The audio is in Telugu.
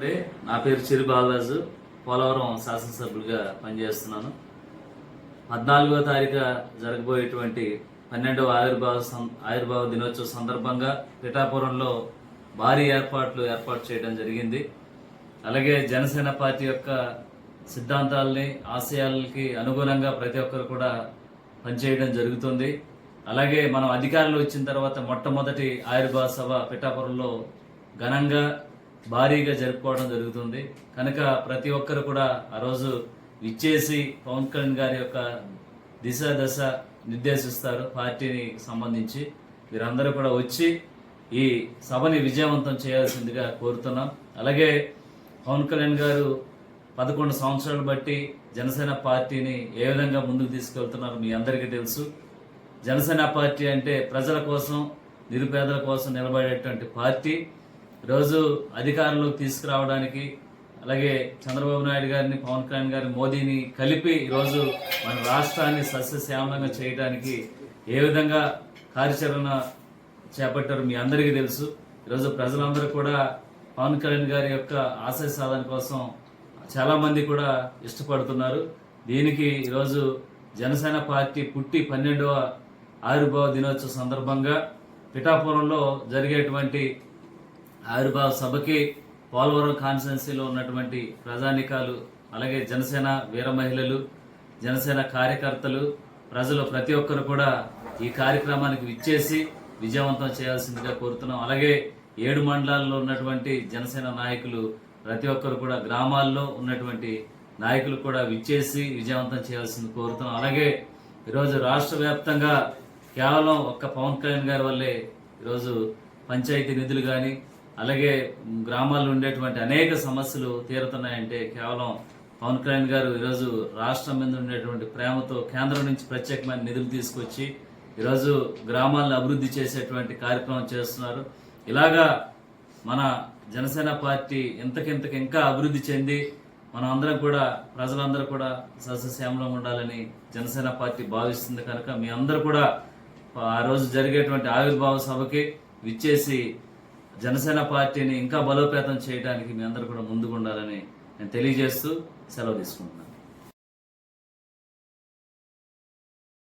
నా పేరు చిరు బాలరాజు పోలవరం శాసనసభ్యుడిగా పనిచేస్తున్నాను. పద్నాలుగో తారీఖు జరగబోయేటువంటి పన్నెండవ ఆవిర్భావ సం- ఆవిర్భావ దినోత్సవ సందర్భంగా పిఠాపురంలో భారీ ఏర్పాట్లు ఏర్పాటు చేయడం జరిగింది. అలాగే జనసేన పార్టీ యొక్క సిద్ధాంతాలని ఆశయాలకి అనుగుణంగా ప్రతి ఒక్కరు కూడా పనిచేయడం జరుగుతుంది. అలాగే మనం అధికారంలో వచ్చిన తర్వాత మొట్టమొదటి ఆవిర్భావ సభ పిఠాపురంలో ఘనంగా భారీగా జరుపుకోవడం జరుగుతుంది. కనుక ప్రతి ఒక్కరు కూడా ఆ రోజు విచ్చేసి పవన్ కళ్యాణ్ గారి యొక్క దిశ దశ నిర్దేశిస్తారు పార్టీని సంబంధించి. వీరందరూ కూడా వచ్చి ఈ సభని విజయవంతం చేయాల్సిందిగా కోరుతున్నాం. అలాగే పవన్ కళ్యాణ్ గారు పదకొండు సంవత్సరాలు బట్టి జనసేన పార్టీని ఏ విధంగా ముందుకు తీసుకెళ్తున్నారు మీ అందరికీ తెలుసు. జనసేన పార్టీ అంటే ప్రజల కోసం నిరుపేదల కోసం నిలబడేటువంటి పార్టీ. ఈరోజు అధికారంలోకి తీసుకురావడానికి అలాగే చంద్రబాబు నాయుడు గారిని పవన్ కళ్యాణ్ గారిని మోదీని కలిపి ఈరోజు మన రాష్ట్రాన్ని సస్యశ్యామలంగా చేయడానికి ఏ విధంగా కార్యాచరణ చేపట్టారు మీ అందరికీ తెలుసు. ఈరోజు ప్రజలందరూ కూడా పవన్ కళ్యాణ్ గారి యొక్క ఆశయ సాధన కోసం చాలామంది కూడా ఇష్టపడుతున్నారు. దీనికి ఈరోజు జనసేన పార్టీ పుట్టి పన్నెండవ ఆవిర్భావ దినోత్సవ సందర్భంగా పిఠాపురంలో జరిగేటువంటి ఆవిర్భావ సభకి పోలవరం కాన్స్టెన్సీలో ఉన్నటువంటి ప్రజానికాలు అలాగే జనసేన వీర మహిళలు జనసేన కార్యకర్తలు ప్రజలు ప్రతి ఒక్కరు కూడా ఈ కార్యక్రమానికి విచ్చేసి విజయవంతం చేయాల్సిందిగా కోరుతున్నాం. అలాగే ఏడు మండలాల్లో ఉన్నటువంటి జనసేన నాయకులు ప్రతి ఒక్కరు కూడా గ్రామాల్లో ఉన్నటువంటి నాయకులు కూడా విచ్చేసి విజయవంతం చేయాల్సింది కోరుతున్నాం. అలాగే ఈరోజు రాష్ట్ర వ్యాప్తంగా కేవలం ఒక్క పవన్ కళ్యాణ్ గారి వల్లే ఈరోజు పంచాయతీ నిధులు కానీ అలాగే గ్రామాల్లో ఉండేటువంటి అనేక సమస్యలు తీరుతున్నాయంటే కేవలం పవన్ కళ్యాణ్ గారు ఈరోజు రాష్ట్రం మీద ఉండేటువంటి ప్రేమతో కేంద్రం నుంచి ప్రత్యేకమైన నిధులు తీసుకొచ్చి ఈరోజు గ్రామాలను అభివృద్ధి చేసేటువంటి కార్యక్రమం చేస్తున్నారు. ఇలాగా మన జనసేన పార్టీ ఇంతకింతకి ఇంకా అభివృద్ధి చెంది మనం అందరం కూడా ప్రజలందరూ కూడా సస్యశ్యామలం ఉండాలని జనసేన పార్టీ భావిస్తుంది కనుక మీ అందరూ కూడా ఆ రోజు జరిగేటువంటి ఆవిర్భావ సభకి విచ్చేసి జనసేన పార్టీని ఇంకా బలోపేతం చేయడానికి మీ అందరూ కూడా ముందుకు ఉండాలని నేను తెలియజేస్తూ సెలవు తీసుకుంటున్నాను.